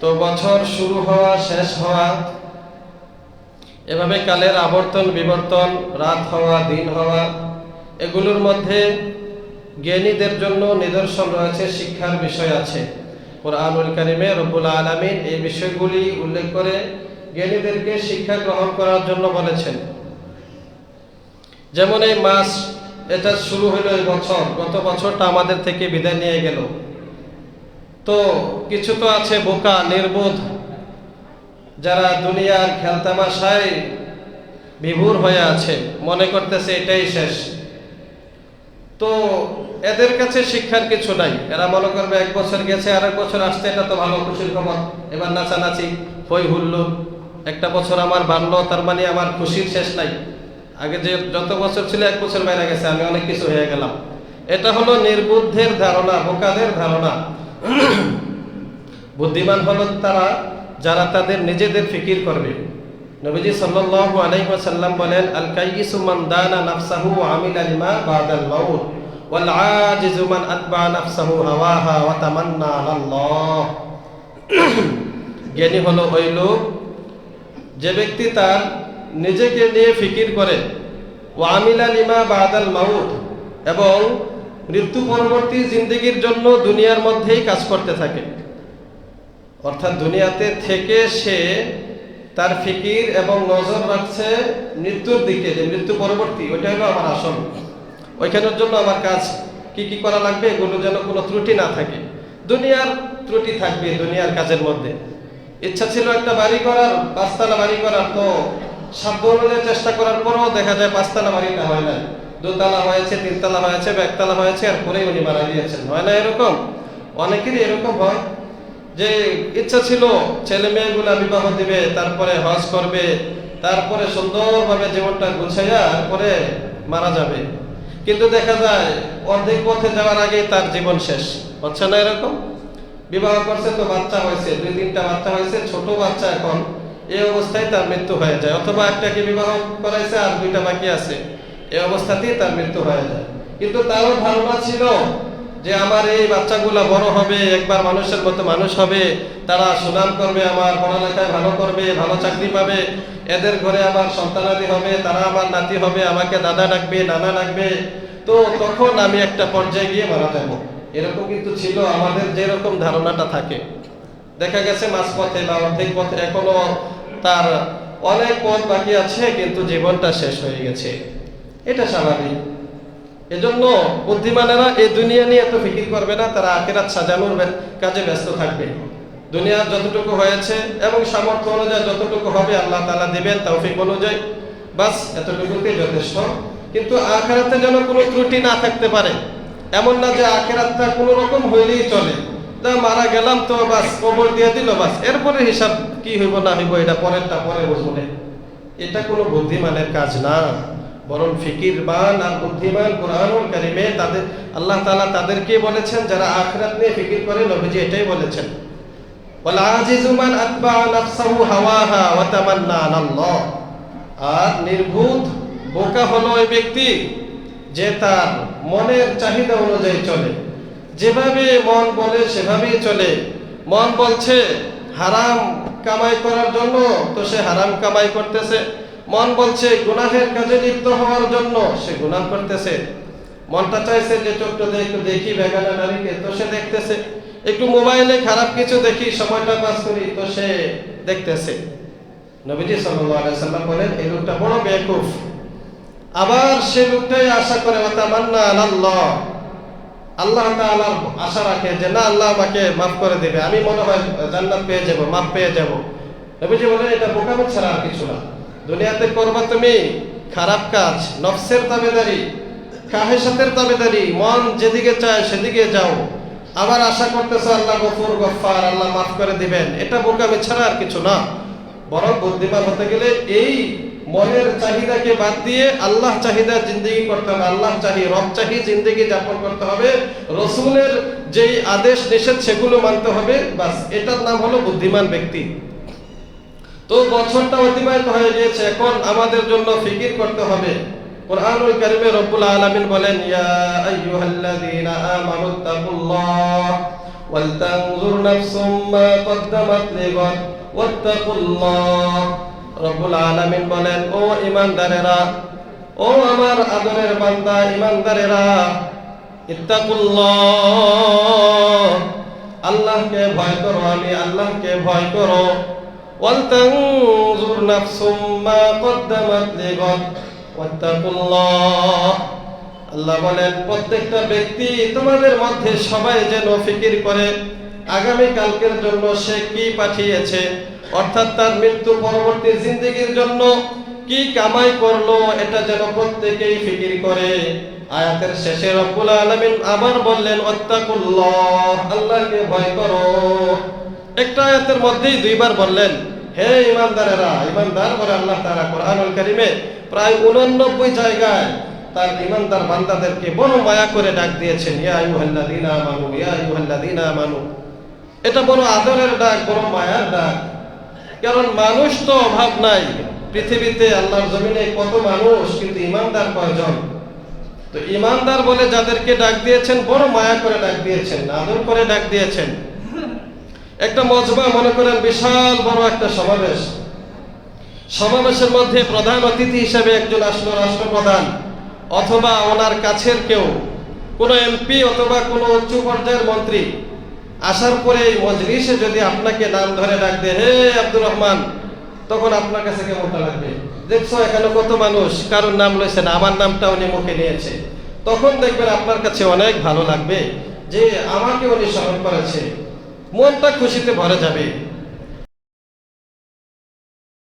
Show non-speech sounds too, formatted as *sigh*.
তো বছর শুরু হওয়া, শেষ হওয়া, এভাবে কালের আবর্তন, বিবর্তন, রাত হওয়া, দিন হওয়া, এগুলোর মধ্যে জ্ঞানীদের জন্য নিদর্শন রয়েছে, শিক্ষার বিষয় আছে। কোরআনুল কারিমে রব্বুল আলমিন এই বিষয়গুলি উল্লেখ করে জ্ঞানীদেরকে শিক্ষা গ্রহণ করার জন্য বলেছেন। যেমন এই মাস, এটা শুরু হলো এই বছর, গত বছরটা আমাদের থেকে বিদায় নিয়ে গেল। তো কিছু তো আছে বোকা, নির্বোধ। যারা দুনিয়ার খেলতামাশায় বিভোর হয়ে আছে, মনে করতেছে এটাই শেষ। তো এদের কাছে শিক্ষার কিছু নাই। এরা মনে করবে এক বছর গেছে আর এক বছর আসতে এটা তো ভালো খুশির খবর। এবার নাচানাচি, হই হুল্লো, একটা বছর আমার বাড়লো, তার মানে আমার খুশির শেষ নাই। আগে যে যত বছর ছিল, এক বছর বাইরে গেছে, আমি অনেক কিছু হয়ে গেলাম। এটা হলো নির্বুদ্ধের ধারণা, বোকাদের ধারণা। *coughs* বুদ্ধিমান হলো তারা, যারা তাদের নিজেদের ফিকির করবে। নবীজি সাল্লাল্লাহু আলাইহি ওয়াসাল্লাম বলেন আল কাইয়িসু মান দানা নাফসাহু ওয়া আমিলা লিমা বাদাল মাউত ওয়াল আজিজু মান আতবা নাফসাহু হাওয়াহা ওয়া তামান্না আলাল্লাহ। *coughs* জ্ঞানী হলো ওই লোক, যে ব্যক্তি তার নিজেকে নিয়ে ফিকির করে ও আমিলা লিমা বাদাল মাউত, এবং মৃত্যু পরবর্তী জিন্দগির জন্য দুনিয়ার মধ্যেই কাজ করতে থাকে। অর্থাৎ দুনিয়াতে থেকে সে তার ফিকির এবং নজর রাখছে মৃত্যুর দিকে, যে মৃত্যু পরবর্তী, ওইটা হলো আমার আসল। ওইখানের জন্য আমার কাজ কি কি করা লাগবে, এগুলো যেন কোনো ত্রুটি না থাকে। দুনিয়ার ত্রুটি থাকবে দুনিয়ার কাজের মধ্যে। ইচ্ছা ছিল একটা বাড়ি করার, পাঁচতলা বাড়ি করার, তো সাধ্য চেষ্টা করার পরেও দেখা যায় পাঁচতলা বাড়িটা হয় না। দোতলা হয়েছে, তিনতলা হয়েছে, একতলা হয়েছে, আর পরেই উনি মারা গিয়েছেন হয় না এরকম? অনেকেরই এরকম হয়। যে ইচ্ছা ছিল, ছেলে মেয়েগুলা বিবাহ দিবে, তারপরে হজ করবে, তারপরে সুন্দরভাবে জীবনটা গুছাইয়া পরে মারা যাবে। কিন্তু দেখা যায়, অর্ধেক পথে যাওয়ার আগেই তার জীবন শেষ। হচ্ছে না এরকম? বিবাহ করছে তো বাচ্চা হয়েছে, দুই তিনটা বাচ্চা হয়েছে, ছোট বাচ্চা এখন। এই অবস্থায় তার মৃত্যু হয়ে যায়। অথবা একটাকে বিবাহ করাইছে আর দুইটা বাকি আছে। এই অবস্থাতেই তার মৃত্যু হয়ে যায়। কিন্তু তারও ধারণা ছিল যে আমার এই বাচ্চাগুলা বড় হবে, একবার মানুষের মতো মানুষ হবে, তারা সুনাম করবে, আমার পড়ালেখায় ভালো করবে, ভালো চাকরি পাবে, এদের ঘরে আমার সন্তানাদি হবে, তারা আমার নাতি হবে, আমাকে দাদা ডাকবে, নানা ডাকবে। তো তখন আমি একটা পর্যায়ে গিয়ে মারা যাব। এরকম কিন্তু ছিল, আমাদের যেরকম ধারণাটা থাকে। দেখা গেছে মাঝপথে বা অর্ধেক পথে এখনও তার অনেক পথ বাকি আছে, কিন্তু জীবনটা শেষ হয়ে গেছে। এটা স্বাভাবিক। এজন্য বুদ্ধিমানেরা এই দুনিয়া নিয়ে এত ফিকির করবে না, তারা আখেরাত সাজানোর কাজে ব্যস্ত থাকবে। দুনিয়ার যতটুকু হয়েছে এবং সামর্থ্য অনুযায়ী যতটুকু হবে, আল্লাহ তালা দেবেন তৌফিক অনুযায়ী। বাস, এতটুকুতেই যথেষ্ট। কিন্তু আখেরাতে যেন কোনো ত্রুটি না থাকতে পারে, এমন না যে আখেরাতটা কোনো রকম হইলেই চলে। তা মারা গেলাম তো, বাস, কবর দিয়ে দিল, বাস। এরপরে হিসাব কি হইব না হইব, এটা পরেরটা পরে বুঝব না। এটা কোনো বুদ্ধিমানের কাজ না। বরং ফিকিরবান আর বুদ্ধিমান কোরআনুল কারিমে তাদের আল্লাহ তালা তাদেরকে বলেছেন, যারা আখরাত নিয়ে ফিকির করে, নবীজি এটাই বলেছেন। আর নির্ভূত বোকা হলো ওই ব্যক্তি যে তার মনের চাহিদা অনুযায়ী চলে। যেভাবে মন বলে, সেভাবেই চলে। মন বলছে, হারাম কামাই করার জন্য তো সে হারাম কামাই করতেছে। মন বলছে, গুনাহের কাজে লিপ্ত হওয়ার জন্য সে গুনাহ করতেছে। মনটা চাইছে যে চোখটা একটু দেখি, বেগানা নারীকে তো সে দেখতেছে। একটু মোবাইলে খারাপ কিছু দেখি, সময়টা পাস করি, তো সে দেখতেছে। নবীজি সাল্লাম বলেন, এই লোকটা বড় বেকুফ। আবার সে লোকটাই আশা করে, ওয়াতামান্না আলাল্লাহ। আল্লাহ তাআলার আশা রাখে যে, না, আল্লাহ আমাকে মাফ করে দেবে। আমি মনে হয় জান্নাত পেয়ে যাব, মাফ পেয়ে যাব। নবীজি বলেন, এটা বোকামি ছাড়া আর কিছু না। দুনিয়াতে করবা তুমি, খারাপ কাজ, নফসের তাবেদারি কাহেসাতের তাবেদারি, মন যেদিকে চায় সেদিকে যাও। আবার আশা করতেছে আল্লাহ গফুর গফার আল্লাহ মাফ করে দিবেন। এটা বোকামি ছাড়া আর কিছু না। বরং বুদ্ধিমান হতে গেলে এই মনের চাহিদাকে বাদ দিয়ে আল্লাহ চাহিদা জিন্দগি করতে হবে। আল্লাহ চাহি, রব চাহি, জিন্দগি যাপন করতে হবে। রসুলের যেই আদেশ, নিষেধ, সেগুলো মানতে হবে। বাস, এটার নাম হলো বুদ্ধিমান ব্যক্তি। তো বছরটা অতিবাহিত হয়ে গিয়েছে। এখন আমাদের জন্য ফিকির করতে হবে। কোরআনুল কারিমে রব্বুল আলামিন বলেন, ইয়া আইয়ুহাল্লাযীনা আমানু তাকুল্লাহ ওয়াল তানজুর নাফসুম মা কদ্দামাত লিগাদ ওয়াত্তাকুল্লাহ। রব্বুল আলামিন বলেন, ও ঈমানদারেরা, ও আমার আদরের বান্দা, ঈমানদারেরা, ইত্তাকুল্লাহ। আল্লাহকে ভয় করো, আমি আল্লাহকে ভয় করো। ওয়ালতানজুর নাফসুম মা কদ্দামাত লিগাদ ওয়াত্তাকুল্লাহ আল্লাহ বলেন, প্রত্যেকটা ব্যক্তি তোমাদের মধ্যে সবাই যেন ফিকির করে আগামী কালকের জন্য সে কি পাঠিয়েছে? অর্থাৎ তার মৃত্যু পরবর্তী জিন্দগির জন্য কি কামাই করল, এটা যেন প্রত্যেকেই ফিকির করে। আয়াতের শেষে রব্বুল আলামিন আবার বললেন অত্তাকুল্লাহ আল্লাহকে ভয় করো। একটা আয়াতের মধ্যেই দুইবার বললেন হে ইমানদারেরা, ইমানদার বলে আল্লাহ তাআলা কোরআনুল কারীমে প্রায় 89 জায়গায় তার ইমানদার বান্দাদেরকে বড় মায়া করে ডাক দিয়েছেন, ইয়া আইয়ুহাল্লাযীনা আমানু, ইয়া আইয়ুহাল্লাযীনা আমানু। এটা বড় আদরের ডাক, বড় মায়ার ডাক। কারণ মানুষ তো অভাব নাই, পৃথিবীতে আল্লাহর জমিনে কত মানুষ, কিন্তু ইমানদার কয়জন? তো ইমানদার বলে যাদেরকে ডাক দিয়েছেন, বড় মায়া করে ডাক দিয়েছেন, আদর করে ডাক দিয়েছেন। একটা মজমা মনে করেন বিশাল বড় একটা সমাবেশ। সমাবেশের মধ্যে প্রধান অতিথি হিসেবে একজন আসলো রাষ্ট্রপ্রধান, অথবা ওনার কাছের কেউ, কোনো এমপি অথবা কোনো উচ্চ পর্যায়ের মন্ত্রী। আসার পরে এই মজলিসে যদি আপনাকে নাম ধরে ডাক হে আব্দুর রহমান তখন আপনার কাছে কেমনটা লাগবে? দেখছ, এখানে কত মানুষ, কারোর নাম লইছে না, আমার নামটা উনি মুখে নিয়েছে। তখন দেখবেন আপনার কাছে অনেক ভালো লাগবে যে আমাকে উনি স্মরণ করেছে। মনটা খুশিতে ভরে যাবে।